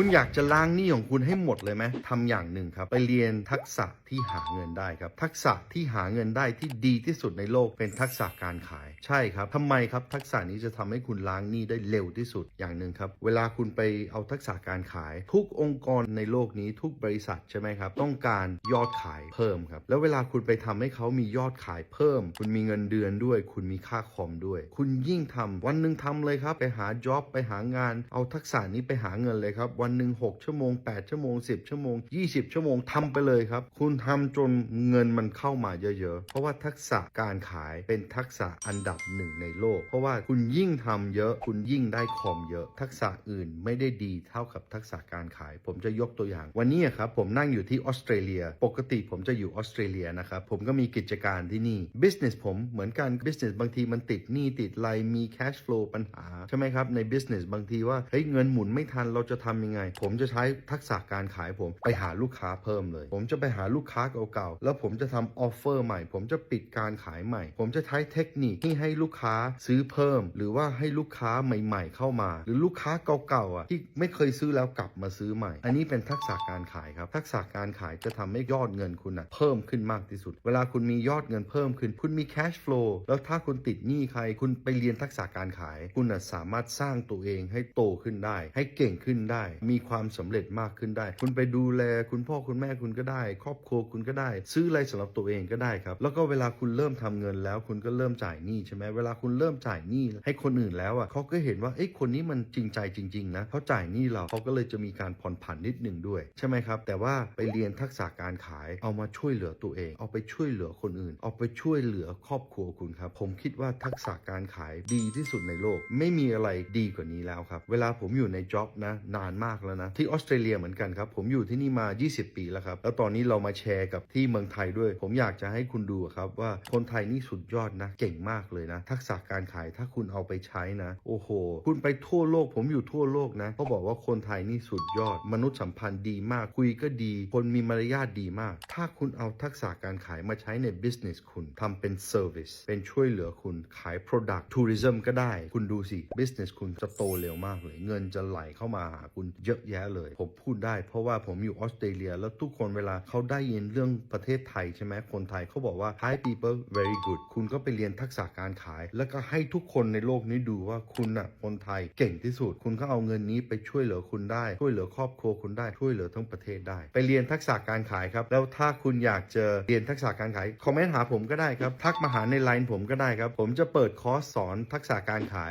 คุณอยากจะล้างหนี้ของคุณให้หมดเลยไหมทำอย่างหนึ่งครับ ไปเรียนทักษะที่หาเงินได้ครับ ทักษะที่หาเงินได้ที่ดีที่สุดในโลกเป็นทักษะการขาย ใช่ครับทำไมครับ ทักษะนี้จะทำให้คุณล้างหนี้ได้เร็วที่สุดอย่างหนึ่งครับ เวลาคุณไปเอาทักษะการขาย ทุกองค์กรในโลกนี้ทุกบริษัทใช่ไหมครับ ต้องการยอดขายเพิ่มครับ แล้วเวลาคุณไปทำให้เขามียอดขายเพิ่ม คุณมีเงินเดือนด้วย คุณมีค่าคอมด้วย คุณยิ่งทำวันหนึ่งทำเลยครับ ไปหาจ็อบไปหางาน เอาทักษะนี้ไปหาเงินเลยครับวันหนึ่ง6ชั่วโมง 8 ชั่วโมง 10 ชั่วโมง 20 ชั่วโมงทำไปเลยครับ คุณทำจนเงินมันเข้ามาเยอะ ๆ เพราะว่าทักษะการขายเป็นทักษะอันดับหนึ่งในโลก เพราะว่าคุณยิ่งทำเยอะ คุณยิ่งได้คอมเยอะ ทักษะอื่นไม่ได้ดีเท่ากับทักษะการขาย ผมจะยกตัวอย่าง วันนี้ครับผมนั่งอยู่ที่ออสเตรเลีย ปกติผมจะอยู่ออสเตรเลียนะครับ ผมก็มีกิจการที่นี่ business ผมเหมือนกัน business บางทีมันติดหนี้ติดไรมี cash flow ปัญหาใช่ไหมครับใน business บางทีว่าเฮ้ยเงินหมุนไม่ทันเราจะทำยังไงผมจะใช้ทักษะการขายผมไปหาลูกค้าเพิ่มเลย ผมจะไปหาลูกค้าเก่าๆ แล้วผมจะทำออฟเฟอร์ใหม่ ผมจะปิดการขายใหม่ ผมจะใช้เทคนิคที่ให้ลูกค้าซื้อเพิ่ม หรือว่าให้ลูกค้าใหม่ ๆ เข้ามา หรือลูกค้าเก่าๆอะที่ไม่เคยซื้อแล้วกลับมาซื้อใหม่ อันนี้เป็นทักษะการขายครับ ทักษะการขายจะทำให้ยอดเงินคุณนะเพิ่มขึ้นมากที่สุด เวลาคุณมียอดเงินเพิ่มขึ้น คุณมี cash flow แล้วถ้าคุณติดหนี้ใคร คุณไปเรียนทักษะการขาย คุณนะสามารถสร้างตัวเองให้โตขึ้นได้ ให้เก่งขึ้นได้มีความสำเร็จมากขึ้นได้ คุณไปดูแลคุณพ่อคุณแม่คุณก็ได้ ครอบครัวคุณก็ได้ ซื้ออะไรสำหรับตัวเองก็ได้ครับ แล้วก็เวลาคุณเริ่มทำเงินแล้ว คุณก็เริ่มจ่ายหนี้ใช่ไหมเวลาคุณเริ่มจ่ายหนี้ให้คนอื่นแล้วอะเขาก็เห็นว่าเอ้ยคนนี้มันจริงใจจริง ๆ นะเขาจ่ายหนี้เราเขาก็เลยจะมีการผ่อนผันนิดหนึ่งด้วย ใช่ไหมครับ แต่ว่าไปเรียนทักษะการขายเอามาช่วยเหลือตัวเอง เอาไปช่วยเหลือคนอื่น เอาไปช่วยเหลือครอบครัวคุณครับ ผมคิดว่าทักษะการขายดีที่สุดในโลก ไม่มีอะไรดีกว่านี้แล้วครับ เวลาผมอยู่ในจ็อบนะนานมากแล้วนะ ที่ออสเตรเลียเหมือนกันครับ ผมอยู่ที่นี่มา 20 ปีแล้วครับ แล้วตอนนี้เรามาแชร์กับที่เมืองไทยด้วย ผมอยากจะให้คุณดูครับว่าคนไทยนี่สุดยอดนะ เก่งมากเลยนะ ทักษะการขายถ้าคุณเอาไปใช้นะ โอ้โห คุณไปทั่วโลก ผมอยู่ทั่วโลกนะเขาบอกว่าคนไทยนี่สุดยอด มนุษยสัมพันธ์ดีมาก คุยก็ดี คนมีมารยาทดีมาก ถ้าคุณเอาทักษะการขายมาใช้ใน business คุณทำเป็น service เป็นช่วยเหลือคุณขาย product tourism ก็ได้ คุณดูสิ business คุณจะโตเร็วมากเลย เงินจะไหลเข้ามาหาคุณเยอะแยะเลย ผมพูดได้เพราะว่าผมอยู่ออสเตรเลีย แล้วทุกคนเวลาเขาได้ยินเรื่องประเทศไทยใช่ไหมคนไทยเขาบอกว่า Thai people very good คุณก็ไปเรียนทักษะการขาย แล้วก็ให้ทุกคนในโลกนี้ดูว่าคุณน่ะคนไทยเก่งที่สุด คุณก็เอาเงินนี้ไปช่วยเหลือคุณได้ ช่วยเหลือครอบครัวคุณได้ ช่วยเหลือทั้งประเทศได้ ไปเรียนทักษะการขายครับ แล้วถ้าคุณอยากจะเรียนทักษะการขาย คอมเมนต์หาผมก็ได้ครับ ทักมาหาในไลน์ผมก็ได้ครับ ผมจะเปิดคอร์สสอนทักษะการขาย